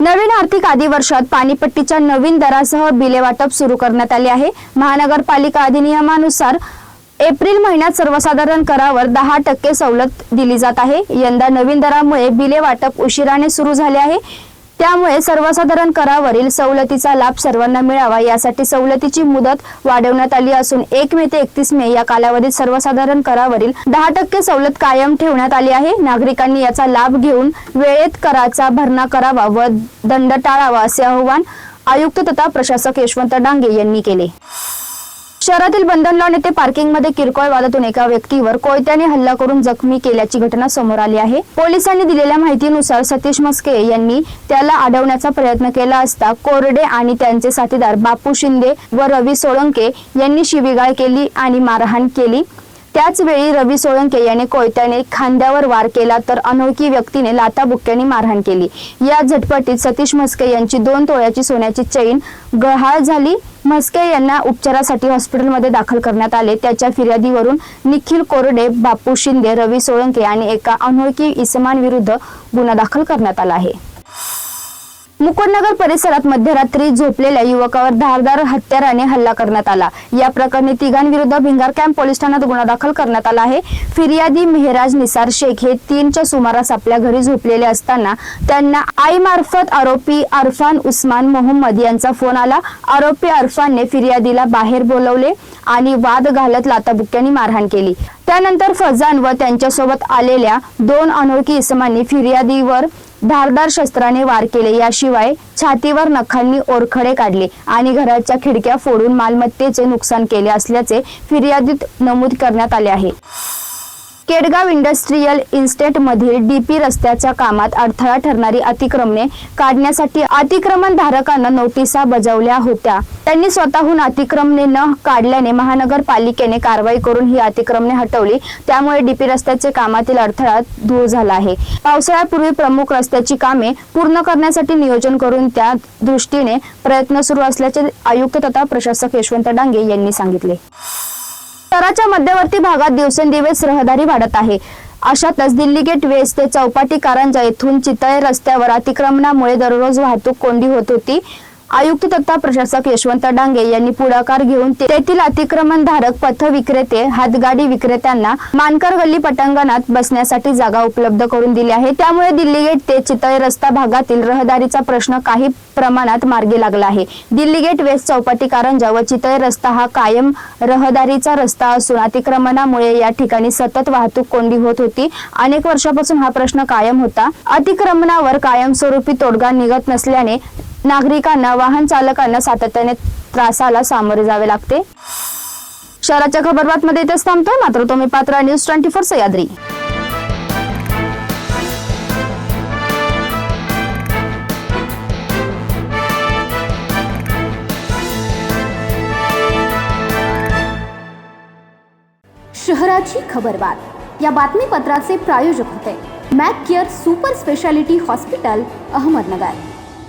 नवीन आर्थिक आधी वर्षात पाणीपट्टीच्या नवीन दरासह बिले वाटप सुरू करण्यात आले आहे. महानगरपालिका अधिनियमानुसार एप्रिल महिन्यात सर्वसाधारण करावर दहा टक्के सवलत दिली जात आहे. यंदा नवीन दरामुळे बिले वाटप उशिराने सुरू झाले आहे. त्यामुळे सर्वसाधारण करावरील सवलतीचा लाभ सर्वांना मिळावा यासाठी सवलतीची मुदत वाढवण्यात आली असून एक मे ते एकतीस मे या कालावधीत सर्वसाधारण करावरील दहा टक्के सवलत कायम ठेवण्यात आली आहे. नागरिकांनी याचा लाभ घेऊन वेळेत कराचा भरणा करावा व दंड टाळावा असे आवाहन आयुक्त तथा प्रशासक यशवंत डांगे यांनी केले. शहरातील बंधनलाव येथे पार्किंगमध्ये किरकोळ वादातून एका व्यक्तीवर कोयत्याने हल्ला करून जखमी केल्याची घटना समोर आली आहे. पोलिसांनी दिलेल्या माहितीनुसार सतीश मस्के यांनी त्याला अडवण्याचा प्रयत्न केला असता कोरडे आणि त्यांचे साथीदार बापू शिंदे व रवी सोळंके यांनी शिवीगाळ केली आणि मारहाण केली. त्याच वेळी रवी सोळंके याने कोयत्याने खांद्यावर वार केला तर अनोळखी व्यक्तीने लाताबुक्क्याने मारहाण केली. या झटपटीत सतीश म्हस्के यांची दोन तोळ्याची सोन्याची चैन गहाळ झाली. म्हस्के यांना उपचारासाठी हॉस्पिटलमध्ये दाखल करण्यात आले. त्याच्या फिर्यादीवरून निखिल कोरडे बापू शिंदे रवी सोळंके आणि एका अनोळखी इसमांविरुद्ध गुन्हा दाखल करण्यात आला आहे. मुकुंदनगर परिसरात मध्यरात्री झोपलेल्या युवकावर धारदार हत्याराने हल्ला करण्यात आला. या प्रकरणी तिघांविरुद्ध भिंगार कॅम्प पोलीस ठाण्यात गुन्हा दाखल करण्यात आला आहे. फिर्यादी मेहराज निसार शेख हे तीनच्या सुमारास आपल्या घरी झोपलेले असताना त्यांना आईमार्फत आरोपी अरफान उस्मान मोहम्मद यांचा फोन आला. आरोपी अरफानने फिर्यादीला बाहेर बोलवले आणि वाद घालत लाताबुक्क्यांनी मारहाण केली. त्यानंतर फजान व त्यांच्यासोबत आलेल्या दोन अनोळखी इसमांनी फिर्यादीवर धारदार शस्त्राने वार केले. याशिवाय छातीवर नखांनी ओरखडे काढले आणि घराच्या खिडक्या फोडून मालमत्तेचे नुकसान केले असल्याचे फिर्यादीत नमूद करण्यात आले आहे. केडगाव इंडस्ट्रीयल इन्स्टेट मधील डीपी रस्त्याच्या कामात अडथळा ठरणारी अतिक्रमणे काढण्यासाठी अतिक्रमण धारकांना नोटिसा बजावल्या होत्या. त्यांनी स्वतःहून अतिक्रमणे न काढल्याने महानगरपालिकेने कारवाई करून ही अतिक्रमणे हटवली. त्यामुळे डीपी रस्त्याचे कामातील अडथळा दूर झाला आहे. पावसाळ्यापूर्वी प्रमुख रस्त्याची कामे पूर्ण करण्यासाठी नियोजन करून त्या दृष्टीने प्रयत्न सुरू असल्याचे आयुक्त तथा प्रशासक यशवंत डांगे यांनी सांगितले. शहराच्या मध्यवर्ती भागात दिवसेंदिवस रहदारी वाढत आहे. अशातच दिल्ली गेट वेस्ट ते चौपाटी कारंजा येथून चितळे रस्त्यावर अतिक्रमणामुळे दररोज वाहतूक कोंडी होत होती. आयुक्त तथा प्रशासक यशवंत डांगे यांनी पुढाकार घेऊन तेथील अतिक्रमण धारक पथ विक्रेते हातगाडी विक्रेत्यांना मानकर गल्ली पटांगणात बसण्यासाठी जागा उपलब्ध करून दिली आहे. त्यामुळे दिल्ली गेट ते चितळे रस्ता भागातील रहदारीचा प्रश्न काही प्रमाणात मार्गी लागला आहे. दिल्ली गेट वेस्ट चौपाटी कारंजा व चितळे रस्ता हा कायम रहदारीचा रस्ता असून अतिक्रमणामुळे या ठिकाणी सतत वाहतूक कोंडी होत होती. अनेक वर्षापासून हा प्रश्न कायम होता. अतिक्रमणावर कायमस्वरूपी तोडगा निघत नसल्याने नागरिकांना वाहन चालकांना सातत्याने त्रासाला सामोरे जावे लागते. शहराच्या खबरबातमध्ये इथेच थांबतोय मात्र तुम्ही पात्र न्यूज ट्वेंटी फोर सह्याद्री शहराची खबरबात. या बातमीपत्राचे प्रायोजक होते. Mac care super speciality hospital Ahmednagar.